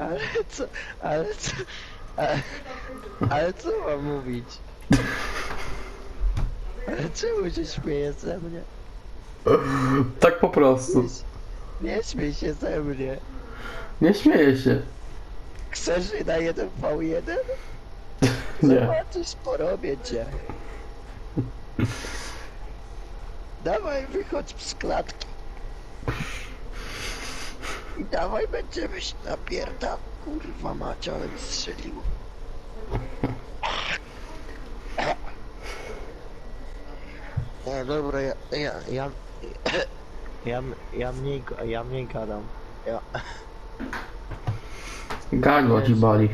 Ale co, ale co, ale, ale co mam mówić? Ale czemu się śmieje ze mnie? Tak po prostu. Nie śmiej się ze mnie. Nie śmieję się. Chcesz na 1v1? Nie. Zobaczysz, porobię cię. Dawaj, wychodź z klatki. I dawaj, będziemy się napierdał. Kurwa macie, ale mi strzeliło. Nie, dobra, ja, ja, ja, ja, ja mniej, ja mniej gadam. Ja, Gardło ci boli.